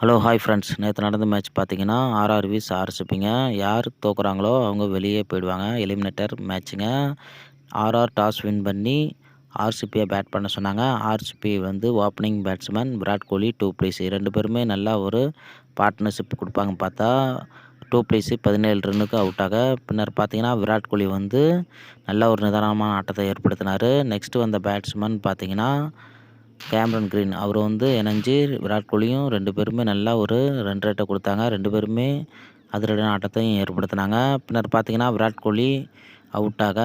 Hello hi friends நேற்று நடந்த match பார்த்தீங்கன்னா ஆர்ஆர்விஸ் ஆர்சிபிங்க யார் தோக்குறாங்களோ அவங்க வெளியே போயிடுவாங்க. எலிமினேட்டர் மேட்ச்சுங்க ஆர்ஆர் டாஸ் வின் பண்ணி ஆர்சிபியை பேட் பண்ண சொன்னாங்க. ஆர்சிபி வந்து opening batsman Virat Kohli du Plessis ரெண்டு பேருமே நல்லா ஒரு பார்ட்னர்ஷிப் கொடுப்பாங்க பார்த்தா. டூ ப்ளீஸு பதினேழு ரன்னுக்கு அவுட் ஆக பின்னர் பார்த்தீங்கன்னா விராட் கோலி வந்து நல்ல ஒரு நிதானமான ஆட்டத்தை ஏற்படுத்தினார். நெக்ஸ்ட்டு வந்த பேட்ஸ்மேன் பார்த்தீங்கன்னா கேமரன் க்ரீன். அவர் வந்து இணைஞ்சு விராட் கோலியும் ரெண்டு பேருமே நல்லா ஒரு ரன் ரேட்டை கொடுத்தாங்க. ரெண்டு பேருமே அதிரடியான ஆட்டத்தையும் ஏற்படுத்தினாங்க. பின்னர் பார்த்தீங்கன்னா விராட் கோலி அவுட்டாக.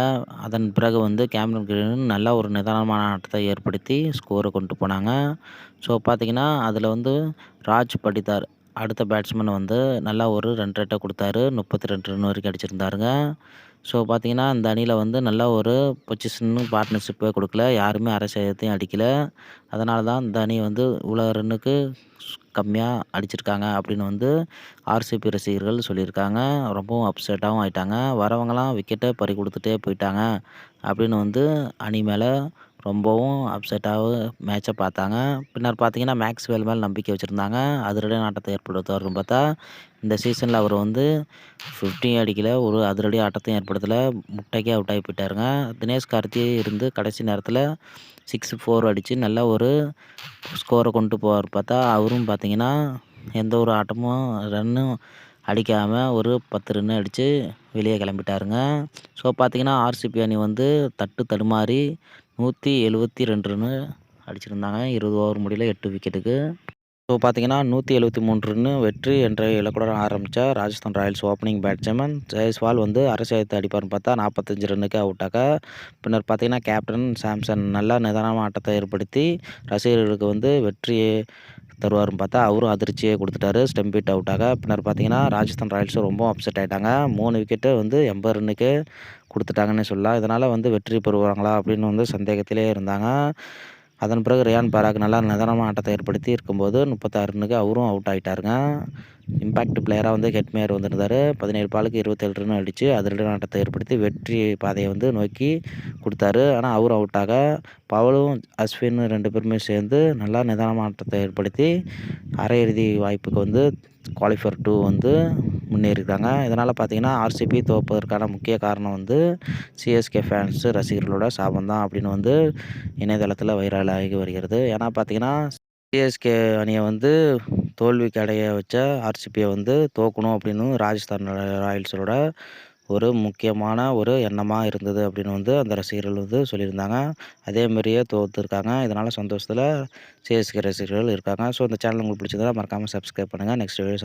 அதன் பிறகு வந்து கேமரன் க்ரீன் நல்லா ஒரு நிதானமான ஆட்டத்தை ஏற்படுத்தி ஸ்கோரை கொண்டு போனாங்க. ஸோ பார்த்தீங்கன்னா அதில் வந்து ராஜ் படித்தார். அடுத்த பேட்ஸ்மேன் வந்து நல்லா ஒரு ரன் ரேட்டை கொடுத்தாரு. முப்பத்தி ரெண்டு ரன் வரைக்கும் அடிச்சிருந்தாருங்க. ஸோ பார்த்தீங்கன்னா இந்த அணியில் வந்து நல்ல ஒரு பொசிஷனும் பார்ட்னர்ஷிப்பே கொடுக்கல. யாருமே அரசியத்தையும் அடிக்கலை. அதனால தான் இந்த அணி வந்து இவ்வளோ ரன்னுக்கு கம்மியாக அடிச்சிருக்காங்க அப்படின்னு வந்து ஆர்சிபி ரசிகர்கள் சொல்லியிருக்காங்க. ரொம்பவும் அப்செட்டாகவும் ஆயிட்டாங்க. வரவங்களாம் விக்கெட்டை பறி கொடுத்துட்டே போயிட்டாங்க அப்படின்னு வந்து அணி மேலே ரொம்பவும் அப்செட்டாக மேட்சை பார்த்தாங்க. பின்னர் பார்த்தீங்கன்னா மேக்ஸ்வெல் மேலே நம்பிக்கை வச்சுருந்தாங்க. அதிரடி ஆட்டத்தை ஏற்படுத்துவார்னு பார்த்தா இந்த சீசனில் அவர் வந்து ஃபிஃப்டி அடிக்கல ஒரு அதிரடி ஆட்டத்தையும் ஏற்படுத்தலை. முட்டைக்கே அவுட் ஆகி போயிட்டாருங்க. தினேஷ் கார்த்தி இருந்து கடைசி நேரத்தில் சிக்ஸ் ஃபோர் அடித்து நல்ல ஒரு ஸ்கோரை கொண்டு போவார் பார்த்தா. அவரும் பார்த்தீங்கன்னா எந்த ஒரு ஆட்டமும் ரன்னும் அடிக்காமல் ஒரு பத்து ரன்னு அடித்து வெளியே கிளம்பிட்டாருங்க. ஸோ பார்த்தீங்கன்னா ஆர்சிபி அணி வந்து தட்டு தடுமாறி நூற்றி எழுபத்தி ரெண்டு ரன்னு அடிச்சிருந்தாங்க. இருபது ஓவர் முடியல எட்டு விக்கெட்டுக்கு ஸோ பார்த்தீங்கன்னா நூற்றி எழுபத்தி மூன்று ரன்னு வெற்றி என்ற இலக்குடன் ஆரம்பித்த Rajasthan Royals opening batsman Jaiswal வந்து அரசியத்தை அடிப்பார்னு பார்த்தா நாற்பத்தஞ்சு ரன்னுக்கு அவுட்டாக பின்னர் பார்த்தீங்கன்னா கேப்டன் சாம்சன் நல்லா நிதானமாக ஆட்டத்தை ஏற்படுத்தி ரசிகர்களுக்கு வந்து வெற்றியை தருவார்னு பார்த்தா அவரும் அதிர்ச்சியை கொடுத்துட்டாரு. ஸ்டெம்பிட் அவுட்டாக பின்னர் பார்த்தீங்கன்னா ராஜஸ்தான் ராயல்ஸும் ரொம்ப அப்செட் ஆகிட்டாங்க மூணு விக்கெட்டு வந்து எண்பது ரன்னுக்கு கொடுத்துட்டாங்கன்னு சொல்லலாம். இதனால் வந்து வெற்றி பெறுவாங்களா அப்படின்னு வந்து சந்தேகத்திலே இருந்தாங்க. அதன் பிறகு ரியான் பராக் நல்லா நிதானமாக ஆட்டத்தை ஏற்படுத்தி இருக்கும்போது முப்பத்தாறு ரன்னுக்கு அவரும் அவுட் ஆகிட்டாருங்க இம்பாக்ட் பிளேயராக வந்து ஹெட்மேயர் வந்திருந்தார். பதினேழு பாலுக்கு இருபத்தேழு ரன் அடித்து அதிரடி ஆட்டத்தை ஏற்படுத்தி வெற்றி பாதையை வந்து நோக்கி கொடுத்தாரு. ஆனால் அவரும் அவுட்டாக பவலும் அஸ்வின் ரெண்டு பேருமே சேர்ந்து நல்லா நிதானமாக ஆட்டத்தை ஏற்படுத்தி அரையிறுதி வாய்ப்புக்கு வந்து குவாலிஃபர் டூ வந்து முன்னேறியிருக்காங்க. இதனால் பார்த்தீங்கன்னா ஆர்சிபி தோப்பதற்கான முக்கிய காரணம் வந்து சிஎஸ்கே ஃபேன்ஸு ரசிகர்களோட சாபம் தான் அப்படின்னு வந்து இணையதளத்தில் வைரல் ஆகி வருகிறது. ஏன்னா பார்த்தீங்கன்னா சிஎஸ்கே அணியை வந்து தோல்விக்கு அடைய வச்ச ஆர்சிபியை வந்து தோக்கணும் அப்படின்னு ராஜஸ்தான் ராயல்ஸோட ஒரு முக்கியமான ஒரு எண்ணமாக இருந்தது அப்படின்னு வந்து அந்த ரசிகர்கள் வந்து சொல்லியிருந்தாங்க. அதேமாரியே தோற்றுருக்காங்க இதனால் சந்தோஷத்தில் சிஎஸ்கே ரசிகர்கள் இருக்காங்க. ஸோ இந்த சேனல் உங்களுக்கு பிடிச்சதா மறக்காமல் சப்ஸ்கிரைப் பண்ணுங்கள் நெக்ஸ்ட் வீடியோ